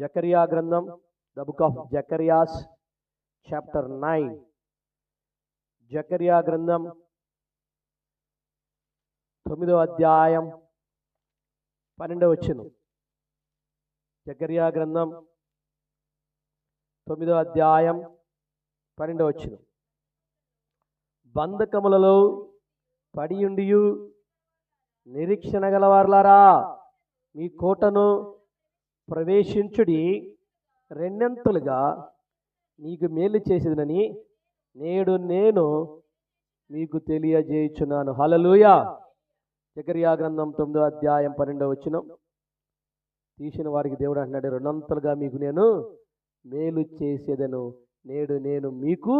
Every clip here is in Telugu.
జకరియా గ్రంథం the book of Zacharias chapter nine. Zechariah గ్రంథం తొమ్మిదో అధ్యాయం పన్నెండవ వచ్చిన జకరియా గ్రంథం తొమ్మిదో అధ్యాయం పన్నెండవ వచ్చిన బంధకములలో పడియుండియు నిరీక్షణ గలవార్లారా మీ కోటను ప్రవేశించుడి రెండంతులుగా నీకు మేలు చేసేదనని నేడు నేను మీకు తెలియజేయుచున్నాను. హలలుయా జకరియా గ్రంథం తొమ్మిదో అధ్యాయం పన్నెండవ వచ్చిన తీసిన వారికి దేవుడు అంటున్నాడు రెండంతలుగా మీకు నేను మేలు చేసేదను నేడు నేను మీకు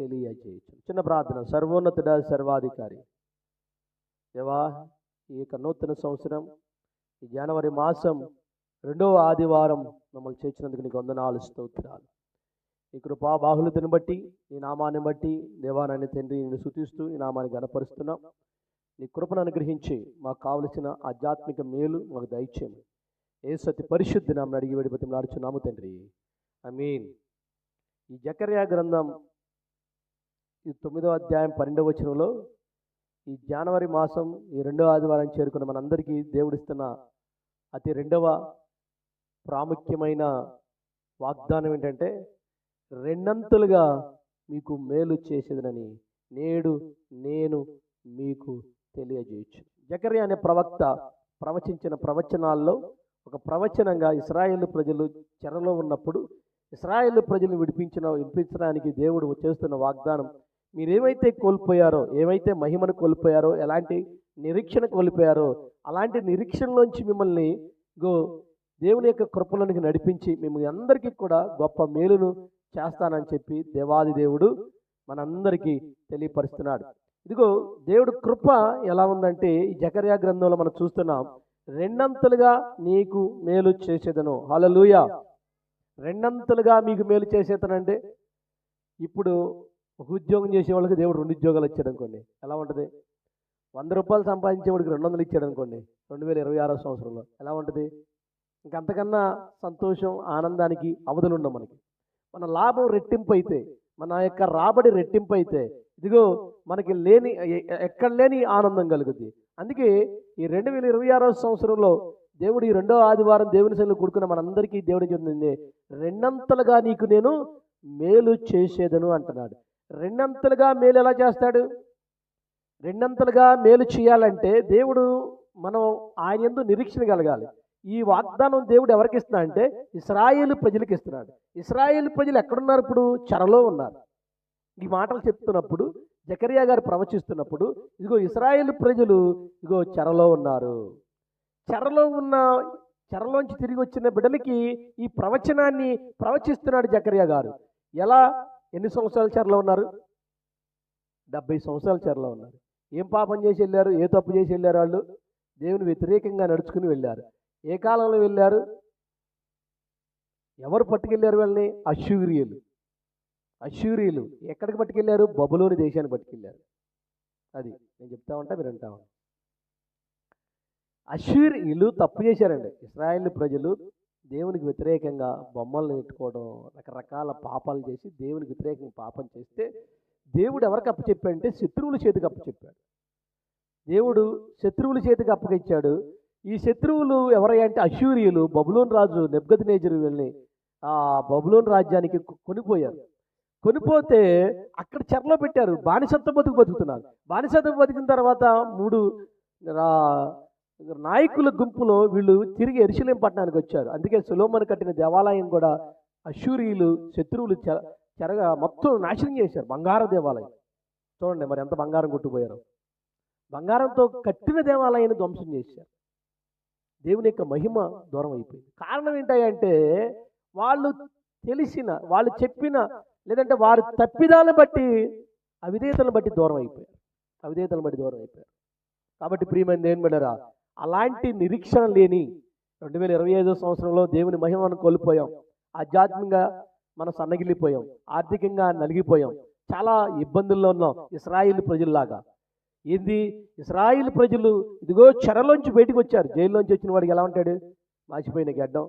తెలియజేయచ్చు చిన్న ప్రార్థన సర్వోన్నతుడ సర్వాధికారి. దేవా ఈ యొక్క నూతన సంవత్సరం ఈ జనవరి మాసం రెండవ ఆదివారం మమ్మల్ని చేర్చినందుకు నీకు వందనాలు స్తోత్రాలు. ఈ కృపా బాహులతను బట్టి నీ నామాన్ని బట్టి దేవానాన్ని తండ్రి నేను శుతిస్తూ నీ నామాన్ని గనపరుస్తున్నాం నీ కృపను అనుగ్రహించి మాకు కావలసిన ఆధ్యాత్మిక మేలు మాకు దయచేయము ఏ సతి పరిశుద్ధి నామని అడిగి వేడి బతిమలాడుచున్నాము తండ్రి. ఐ మీన్ ఈ జకర్యా గ్రంథం ఈ తొమ్మిదవ అధ్యాయం పన్నెండవ వచనంలో ఈ జనవరి మాసం ఈ రెండవ ఆదివారం చేరుకున్న మనందరికీ దేవుడిస్తున్న అతి రెండవ ప్రాముఖ్యమైన వాగ్దానం ఏంటంటే రెండంతులుగా మీకు మేలు చేసేదనని నేడు నేను మీకు తెలియజేయచ్చు. జకరి అనే ప్రవక్త ప్రవచించిన ప్రవచనాల్లో ఒక ప్రవచనంగా ఇస్రాయేల్ ప్రజలు చెరలో ఉన్నప్పుడు ఇస్రాయేల్ ప్రజలు విడిపించిన విడిపించడానికి దేవుడు చేస్తున్న వాగ్దానం మీరేమైతే కోల్పోయారో ఏమైతే మహిమను కోల్పోయారో ఎలాంటి నిరీక్షణ కోల్పోయారో అలాంటి నిరీక్షణలోంచి మిమ్మల్ని గో దేవుని యొక్క కృపలోనికి నడిపించి మేము అందరికీ కూడా గొప్ప మేలును చేస్తానని చెప్పి దేవాది దేవుడు మనందరికీ తెలియపరుస్తున్నాడు. ఇదిగో దేవుడు కృప ఎలా ఉందంటే ఈ జకర్యా గ్రంథంలో మనం చూస్తున్నాం రెండంతలుగా నీకు మేలు చేసేదను. హలలుయ రెండంతలుగా మీకు మేలు చేసేదనంటే ఇప్పుడు ఒక ఉద్యోగం చేసే వాళ్ళకి దేవుడు రెండు ఉద్యోగాలు ఇచ్చాడు అనుకోండి. ఎలా ఉంటుంది? వంద రూపాయలు సంపాదించేవాడికి రెండు వందలు ఇచ్చాడు అనుకోండి రెండు వేల ఇరవై ఆరో సంవత్సరంలో. ఎలా ఉంటుంది? ఇంకంతకన్నా సంతోషం ఆనందానికి అవధులు మనకి. మన లాభం రెట్టింపు అయితే మన యొక్క రాబడి రెట్టింపు అయితే ఇదిగో మనకి లేని ఎ- ఎక్కడ లేని ఆనందం కలుగుద్ది. అందుకే ఈ రెండు వేల ఇరవై ఆరో సంవత్సరంలో దేవుడు ఈ రెండో ఆదివారం దేవుని శైలి కూడుకున్న మనందరికీ దేవుడు చెందింది రెండంతలుగా నీకు నేను మేలు చేసేదను అంటున్నాడు. రెండంతలుగా మేలు ఎలా చేస్తాడు? రెండంతలుగా మేలు చేయాలంటే దేవుడు మనం ఆయన ఎందు నిరీక్షణ కలగాలి. ఈ వాగ్దానం దేవుడు ఎవరికి ఇస్తున్నా అంటే ఇస్రాయేల్ ప్రజలకు ఇస్తున్నాడు. ఇస్రాయేల్ ప్రజలు ఎక్కడున్నారు ఇప్పుడు? చెరలో ఉన్నారు. ఈ మాటలు చెప్తున్నప్పుడు జకరియా గారు ప్రవచిస్తున్నప్పుడు ఇదిగో ఇస్రాయేల్ ప్రజలు ఇదిగో చెరలో ఉన్నారు. చెరలో ఉన్న చెరలోంచి తిరిగి వచ్చిన బిడ్డలకి ఈ ప్రవచనాన్ని ప్రవచిస్తున్నాడు జకరియా గారు. ఎలా? ఎన్ని సంవత్సరాలు చెరలో ఉన్నారు? డెబ్బై సంవత్సరాలు చెరలో ఉన్నారు. ఏం పాపం చేసి వెళ్ళారు? ఏ తప్పు చేసి వెళ్ళారు వాళ్ళు? దేవుని వ్యతిరేకంగా నడుచుకుని వెళ్ళారు. ఏ కాలంలో వెళ్ళారు? ఎవరు పట్టుకెళ్ళారు వాళ్ళని? అశూరియులు అశూరియులు ఎక్కడికి పట్టుకెళ్ళారు? బబులోని దేశాన్ని పట్టుకెళ్ళారు. అది నేను చెప్తా ఉంటా మీరు అంటా ఉంటా. అశూరియులు తప్పు చేశారండి. ఇస్రాయేల్ ప్రజలు దేవునికి వ్యతిరేకంగా బొమ్మలను నెట్టుకోవడం రకరకాల పాపాలు చేసి దేవునికి వ్యతిరేకంగా పాపం చేస్తే దేవుడు ఎవరికి అప్పచెప్పాడంటే శత్రువుల చేతికి అప్పచెప్పాడు. దేవుడు శత్రువుల చేతికి అప్పగిచ్చాడు. ఈ శత్రువులు ఎవరై అంటే అశూరియులు బబులోన్ రాజు నెబ్గద్నేజరు వెళ్ళి ఆ బబులోన్ రాజ్యానికి కొనిపోయారు. కొనిపోతే అక్కడ చెరలో పెట్టారు బానిసత్వ బతుకు బతుకుతున్నారు. బానిసత్వ బతికిన తర్వాత మూడు రా- నాయకుల గుంపులో వీళ్ళు తిరిగి ఎరుశలేం పట్టణానికి వచ్చారు. అందుకే సులోమన్ కట్టిన దేవాలయం కూడా అశూరియులు శత్రువులు చెర చెరగా మొత్తం నాశనం చేశారు బంగారు దేవాలయం. చూడండి మరి ఎంత బంగారం కొట్టుకుపోయారు. బంగారంతో కట్టిన దేవాలయాన్ని ధ్వంసం చేశారు. దేవుని యొక్క మహిమ దూరం అయిపోయింది. కారణం ఏంటంటే వాళ్ళు తెలిసిన వాళ్ళు చెప్పిన లేదంటే వారి తప్పిదాలను బట్టి అవిధేతలను బట్టి దూరం అయిపోయారు. అవిధేతలను బట్టి దూరం అయిపోయారు. కాబట్టి ప్రియమైన దేవుని బిడ్డరా అలాంటి నిరీక్షణ లేని రెండు వేల ఇరవై ఐదో సంవత్సరంలో దేవుని మహిమను కోల్పోయాం. ఆధ్యాత్మికంగా మనం సన్నగిలిపోయాం ఆర్థికంగా నలిగిపోయాం. చాలా ఇబ్బందుల్లో ఉన్నాం. ఇస్రాయిల్ ప్రజల్లాగా. ఏంది? ఇస్రాయిల్ ప్రజలు ఇదిగో చెరలోంచి బయటకు వచ్చారు. జైల్లోంచి వచ్చిన వాడికి ఎలా ఉంటాడు? మాసిపోయిన గడ్డం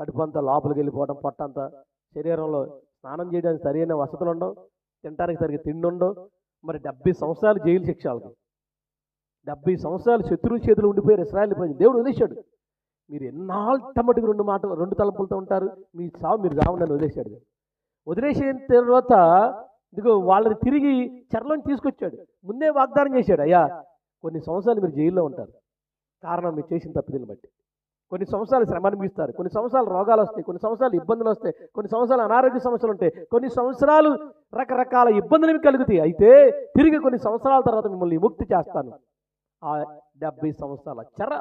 కడుపు అంతా లోపలికి వెళ్ళిపోవడం పొట్టంతా శరీరంలో స్నానం చేయడానికి సరైన వసతులు ఉండవు తినడానికి సరిగ్గా తిండి ఉండవు. మరి డెబ్బై సంవత్సరాలు జైలు శిక్ష వాళ్ళకి. డెబ్బై సంవత్సరాలు శత్రువు చేతులు ఉండిపోయారు ఇస్రాయల్ ప్రజలు. దేవుడు వదిలేశాడు. మీరు ఎన్నాళ్ళు మటుకు రెండు మాటలు రెండు తలపులతో ఉంటారు? మీ సావు మీరు చావండి అని వదిలేశాడు. వదిలేసిన తర్వాత ఇదిగో వాళ్ళని తిరిగి చెరలోని తీసుకొచ్చాడు. ముందే వాగ్దానం చేశాడు అయ్యా కొన్ని సంవత్సరాలు మీరు జైల్లో ఉంటారు. కారణం మీరు చేసిన తప్పిదీని బట్టి. కొన్ని సంవత్సరాలు శ్రమ అనిపిస్తారు కొన్ని సంవత్సరాలు రోగాలు వస్తాయి. కొన్ని సంవత్సరాలు ఇబ్బందులు వస్తాయి. కొన్ని సంవత్సరాలు అనారోగ్య సమస్యలు ఉంటాయి. కొన్ని సంవత్సరాలు రకరకాల ఇబ్బందులు మీకు కలుగుతాయి. అయితే తిరిగి కొన్ని సంవత్సరాల తర్వాత మిమ్మల్ని ముక్తి చేస్తాను. ఆ డెబ్బై సంవత్సరాల చెర.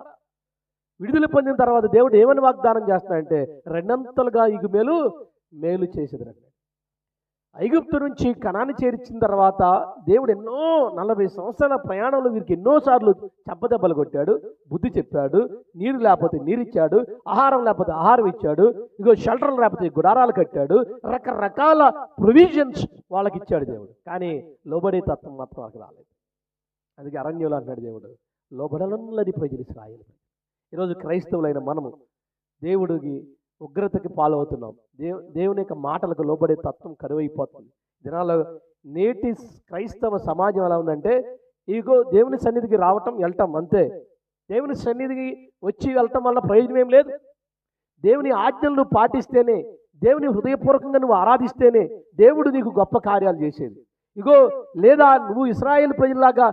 విడుదల పొందిన తర్వాత దేవుడు ఏమని వాగ్దానం చేస్తాడంటే రెండంతలుగా ఇగు మేలు మేలు చేసేది ఐగుప్తు నుంచి కణాన్ని చేర్చిన తర్వాత దేవుడు ఎన్నో నలభై సంవత్సరాల ప్రయాణంలో వీరికి ఎన్నోసార్లు చెప్పదెబ్బలు కొట్టాడు బుద్ధి చెప్పాడు నీరు లేకపోతే నీరిచ్చాడు ఆహారం లేకపోతే ఆహారం ఇచ్చాడు ఇగో షెల్టర్ లేకపోతే గుడారాలు కట్టాడు రకరకాల ప్రొవిజన్స్ వాళ్ళకి ఇచ్చాడు దేవుడు. కానీ లోబడే తత్వం మాత్రం వాళ్ళకి రాలేదు. అందుకే అరణ్యంలో అంటున్నాడు దేవుడు లోబడలన్నది ప్రజలు ఇస్రాయేలు. ఈరోజు క్రైస్తవులైన మనము దేవుడికి ఉగ్రతకి పాలవుతున్నాం. దేవు దేవుని యొక్క మాటలకు లోబడే తత్వం కరువైపోతుంది. దినాల్లో నేటి క్రైస్తవ సమాజం ఎలా ఉందంటే ఇగో దేవుని సన్నిధికి రావటం వెళ్ళటం అంతే. దేవుని సన్నిధికి వచ్చి వెళ్ళటం వల్ల ప్రయోజనం ఏం లేదు. దేవుని ఆజ్ఞలను పాటిస్తేనే దేవుని హృదయపూర్వకంగా నువ్వు ఆరాధిస్తేనే దేవుడు నీకు గొప్ప కార్యాలు చేసేది. ఇగో లేదా నువ్వు ఇస్రాయేల్ ప్రజల్లాగా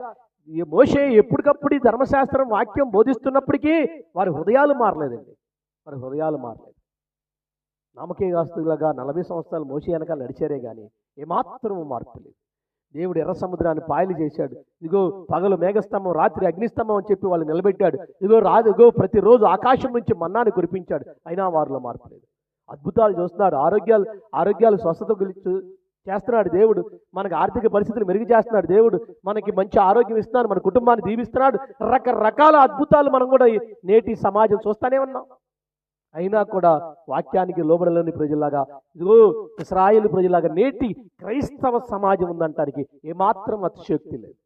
మోసే ఎప్పటికప్పుడు ఈ ధర్మశాస్త్రం వాక్యం బోధిస్తున్నప్పటికీ వారి హృదయాలు మారలేదండి. వారి హృదయాలు మారలేదు. నామకేగాస్తులుగా నలభై సంవత్సరాలు మోసే వెనకాల నడిచారే కానీ ఏమాత్రము మార్పు లేదు. దేవుడు ఎర్ర సముద్రాన్ని పాయలు చేశాడు. ఇదిగో పగలు మేఘస్తంభం రాత్రి అగ్నిస్తంభం అని చెప్పి వాళ్ళు నిలబెట్టాడు. ఇదిగో రాదు ఇగో ప్రతిరోజు ఆకాశం నుంచి మన్నాన్ని కురిపించాడు. అయినా వారిలో మార్పు లేదు. అద్భుతాలు చూస్తున్నాడు. ఆరోగ్యాలు ఆరోగ్యాలు స్వస్థత గురించి చేస్తున్నాడు దేవుడు. మనకి ఆర్థిక పరిస్థితులు మెరుగు చేస్తున్నాడు దేవుడు. మనకి మంచి ఆరోగ్యం ఇస్తున్నాడు. మన కుటుంబాన్ని దీవిస్తున్నాడు. రకరకాల అద్భుతాలు మనం కూడా నేటి సమాజం చూస్తానే ఉన్నాం. అయినా కూడా వాక్యానికి లోబడలేని ప్రజల్లాగా ఇదిగో ఇస్రాయేల్ ప్రజలాగా నేటి క్రైస్తవ సమాజం ఉందంటానికి ఏమాత్రం అతిశయోక్తి లేదు.